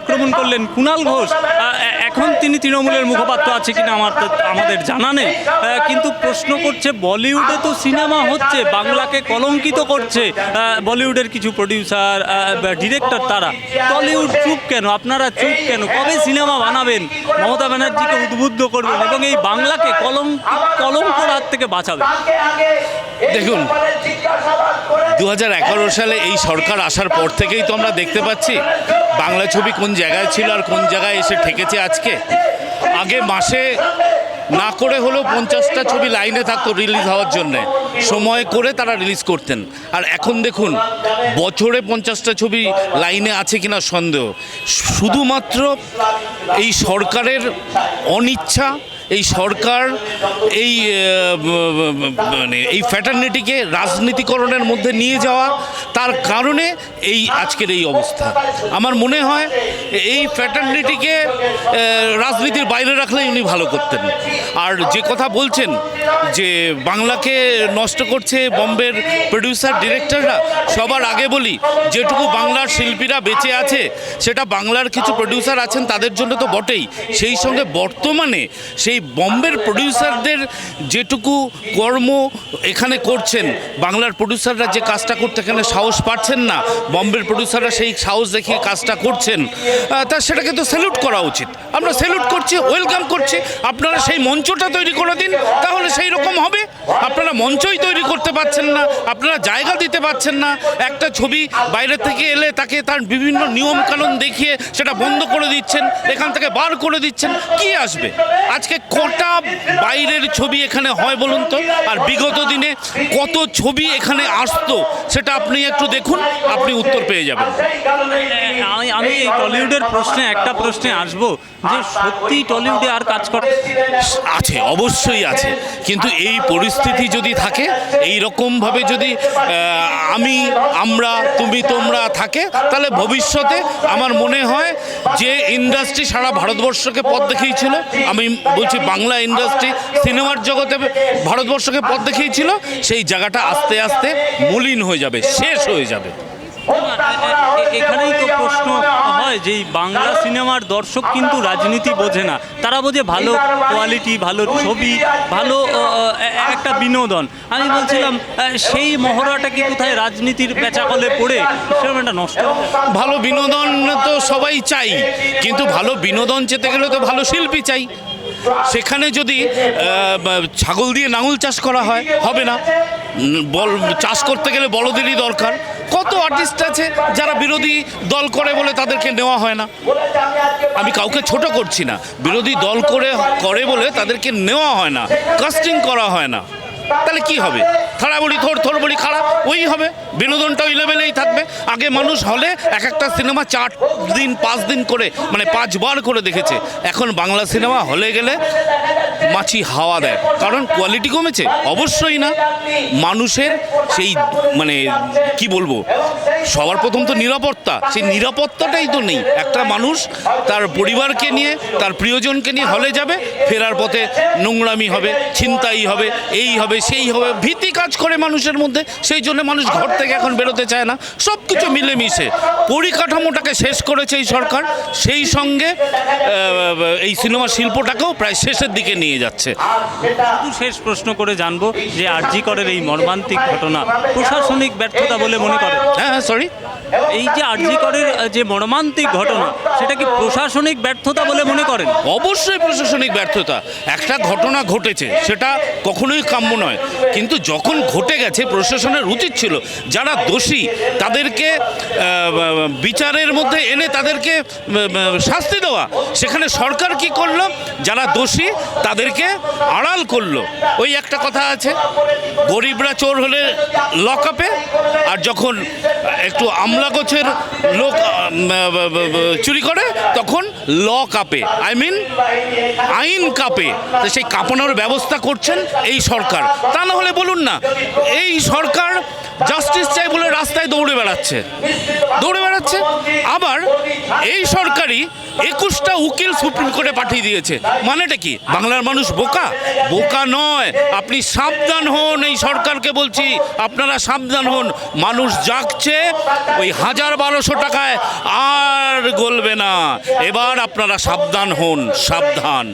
আক্রমণ করলেন কুণাল ঘোষ। এখন তিনি তৃণমূলের মুখপাত্র আছে কিনা আমার আমাদের জানা নেই। কিন্তু প্রশ্ন করছে, বলিউডে তো সিনেমা হচ্ছে, বাংলাকে কলঙ্কিত করছে। বলিউডের কিছু প্রডিউসার ডিরেক্টর তারা। টলিউড চুপ কেন? আপনারা চুপ কেন? কবে সিনেমা বানাবেন? মমতা ব্যানার্জিকে উদ্বুদ্ধ করবেন এবং এই বাংলাকে কলঙ্ক কলঙ্কর হাত থেকে বাঁচাবেন। দেখুন দু হাজার এগারো সালে এই সরকার আসার পর থেকেই তো আমরা দেখতে পাচ্ছি বাংলা ছবি কোন জায়গায় ছিল আর কোন জায়গায় এসে ঠেকেছে আজকে? আগে মাসে না করে হলেও পঞ্চাশটা ছবি লাইনে থাকতো রিলিজ হওয়ার জন্যে। সময় করে তারা রিলিজ করতেন। আর এখন দেখুন, বছরে পঞ্চাশটা ছবি লাইনে আছে কিনা সন্দেহ। শুধুমাত্র এই সরকারের অনিচ্ছা এই সরকার এই মানে এই ফ্যাটার্নিটিকে রাজনীতিকরণের মধ্যে নিয়ে যাওয়া, তার কারণে এই আজকের এই অবস্থা। আমার মনে হয় এই ফ্যাটার্নিটিকে রাজনীতির বাইরে রাখলে উনি ভালো করতেন। আর যে কথা বলছেন যে বাংলাকে নষ্ট করছে বম্বের প্রডিউসার ডিরেক্টররা সবার আগে বলি, যেটুকু বাংলার শিল্পীরা বেঁচে আছে, সেটা বাংলার কিছু প্রডিউসার আছেন, তাদের জন্য তো বটেই। সেই সঙ্গে বর্তমানে সেই বম্বের প্রডিউসারদের যেটুকু কর্ম এখানে করছেন, বাংলার প্রডিউসাররা যে কাজটা করতে এখানে সাহস পাচ্ছেন না, বম্বের প্রডিউসাররা সেই সাহস দেখিয়ে কাজটা করছেন তা সেটাকে তো স্যালুট করা উচিত। আমরা স্যালুট করছি ওয়েলকাম করছি, আপনারা সেই মঞ্চটা তৈরি করে দিন, তাহলে সেই রকম হবে। আপনারা মঞ্চই তৈরি করতে পারছেন না আপনারা জায়গা দিতে পারছেন না। একটা ছবি বাইরে থেকে এলে তাকে তার বিভিন্ন নিয়ম কানুন দেখিয়ে সেটা বন্ধ করে দিচ্ছেন এখান থেকে বার করে দিচ্ছেন কি আসবে? আজকে কটা বাইরের ছবি এখানে হয় বলুন তো? আর বিগত দিনে কত ছবি এখানে আসতো সেটা আপনি একটু দেখুন আপনি উত্তর পেয়ে যাবেন। আমি আমি এই টলিউডের প্রশ্নে একটা প্রশ্নে আসব যে সত্যি টলিউডে আর কাজ করে আছে অবশ্যই আছে। কিন্তু এই পরিস্থিতি যদি থাকে এই রকমভাবে যদি আমি, আমরা, তুমি, তোমরা থাকে, তাহলে ভবিষ্যতে আমার মনে হয় যে ইন্ডাস্ট্রি সারা ভারতবর্ষকে পথ দেখিয়েছিল, আমি বলছি বাংলা ইন্ডাস্ট্রি, সিনেমার জগতে ভারতবর্ষকে পথ দেখিয়েছিল, সেই জায়গাটা আস্তে আস্তে মলিন হয়ে যাবে, শেষ হয়ে যাবে। এখানেই তো প্রশ্ন হয়। যে এই বাংলা সিনেমার দর্শক কিন্তু রাজনীতি বোঝে না। তারা বোঝে ভালো কোয়ালিটি ভালো ছবি ভালো একটা বিনোদন। আমি বলছিলাম সেই মহড়াটা কি কোথায় রাজনীতির পেঁচাকলে পড়ে সেরকম একটা নষ্ট। ভালো বিনোদন তো সবাই চাই কিন্তু ভালো বিনোদন চেতে গেলে তো ভালো শিল্পী চাই। সেখানে যদি ছাগল দিয়ে নাঙল চাষ করা হয় হবে না। বল চাষ করতে গেলে বলদেরই দরকার। কত আর্টিস্ট আছে যারা বিরোধী দল করে বলে তাদেরকে নেওয়া হয় না? আমি কাউকে ছোট করছি না। বিরোধী দল করে করে বলে তাদেরকে নেওয়া হয় না। কাস্টিং করা হয় না। তাহলে কি হবে? থাড়া বলি থর থর বলি খাড়া ওই হবে। বিনোদনটা ওই লেভেলেই থাকবে। আগে মানুষ হলে এক একটা সিনেমা চার দিন, পাঁচ দিন করে মানে পাঁচবার করে দেখেছে। এখন বাংলা সিনেমা হলে গেলে মাছি হাওয়া দেয়। কারণ কোয়ালিটি কমেছে? অবশ্যই না। মানুষের সেই মানে কি বলব? সবার প্রথম তো নিরাপত্তা। সেই নিরাপত্তাটাই তো নেই। একটা মানুষ তার পরিবারকে নিয়ে তার প্রিয়জনকে নিয়ে হলে যাবে ফেরার পথে নোংরামি হবে ছিনতাই হবে এই হবে সেই হবে ভীতি কাজ করে মানুষের মধ্যে। সেই জন্য মানুষ ঘর থেকে এখন বেরোতে চায় না। সব কিছু মিলেমিশে। পরিকাঠামোটাকে শেষ করেছে এই সরকার। সেই সঙ্গে এই সিনেমা শিল্পটাকেও প্রায় শেষের দিকে নিয়ে যাচ্ছে। শেষ প্রশ্ন করে জানব যে আরজি করের এই মর্মান্তিক ঘটনা প্রশাসনিক ব্যর্থতা বলে মনে করে? হ্যাঁ হ্যাঁ সরি, এই যে আরজি করের যে মর্মান্তিক ঘটনা, সেটা কি প্রশাসনিক ব্যর্থতা বলে মনে করেন? অবশ্যই প্রশাসনিক ব্যর্থতা। একটা ঘটনা ঘটেছে, সেটা কখনোই কাম্য নয়। কিন্তু যখন ঘটে গেছে, প্রশাসনের উচিত ছিল, যারা দোষী, তাদেরকে বিচারের মধ্যে এনে তাদেরকে শাস্তি দেওয়া। সেখানে সরকার কি করল? যারা দোষী, তাদেরকে আড়াল করল। ওই একটা কথা আছে, গরিবরা চোর হলে লক আপে আর যখন একটু আমলা গোছের লোক চুরি করে, তখন ল কাপে। আই মিন আইন কাপে। তো সেই কাঁপানোর ব্যবস্থা করছেন এই সরকার। তা না হলে বলুন না, এই সরকার জাস্টিস চাই বলে রাস্তায় দৌড়ে বেড়াচ্ছে। দৌড়ে বেড়াচ্ছে। আবার এই সরকারই একুশটা উকিল সুপ্রিম কোর্টে পাঠিয়ে দিয়েছে। মানেটা কি? বাংলার মানুষ বোকা? বোকা নয়। আপনি সাবধান হন, এই সরকারকে বলছি, আপনারা সাবধান হন। মানুষ জাগছে ওই হাজার বারোশো টাকায় আর গলবে না। এবার আপনারা সাবধান হন সাবধান।